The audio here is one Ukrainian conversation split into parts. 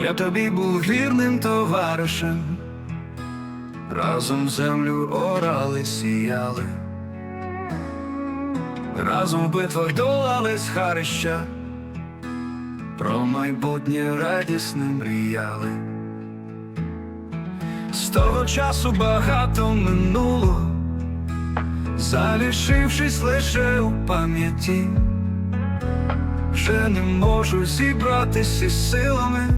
Я тобі був вірним товаришем, разом землю орали, сіяли, разом в битвах долали схарища, про майбутнє радісне мріяли. З того часу багато минуло, залишившись лише у пам'яті, вже не можу зібратися із силами,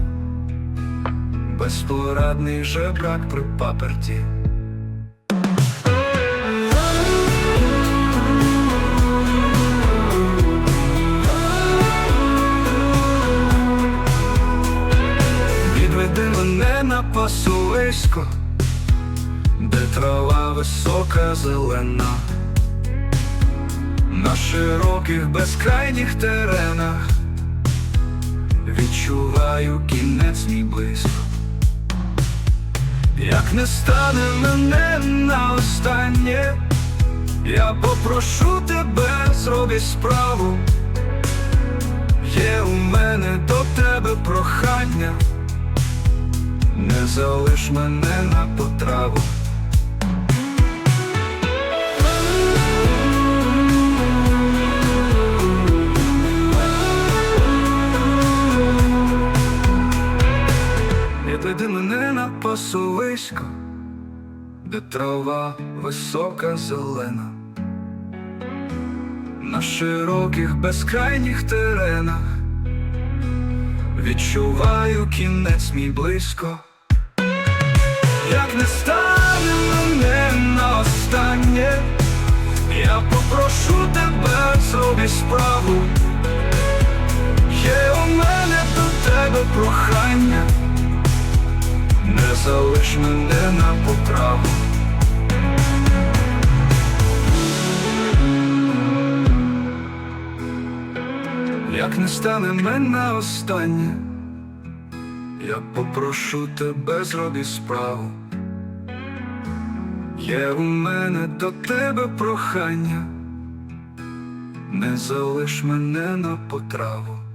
безпорадний жебрак при паперті. Відведи мене на пасовисько, де трава висока зелена, на широких безкрайніх теренах відчуваю кінець мій близько. Як не стане мене на останнє, я попрошу тебе, зроби справу. Є у мене до тебе прохання, не залиш мене на потраву. Відведи мене на пасовисько, де трава висока зелена, на широких безкрайніх теренах відчуваю кінець мій близько, залиш мене на потраву. Як не стане мене останнє, я попрошу тебе зроби справу. Є у мене до тебе прохання, не залиш мене на потраву.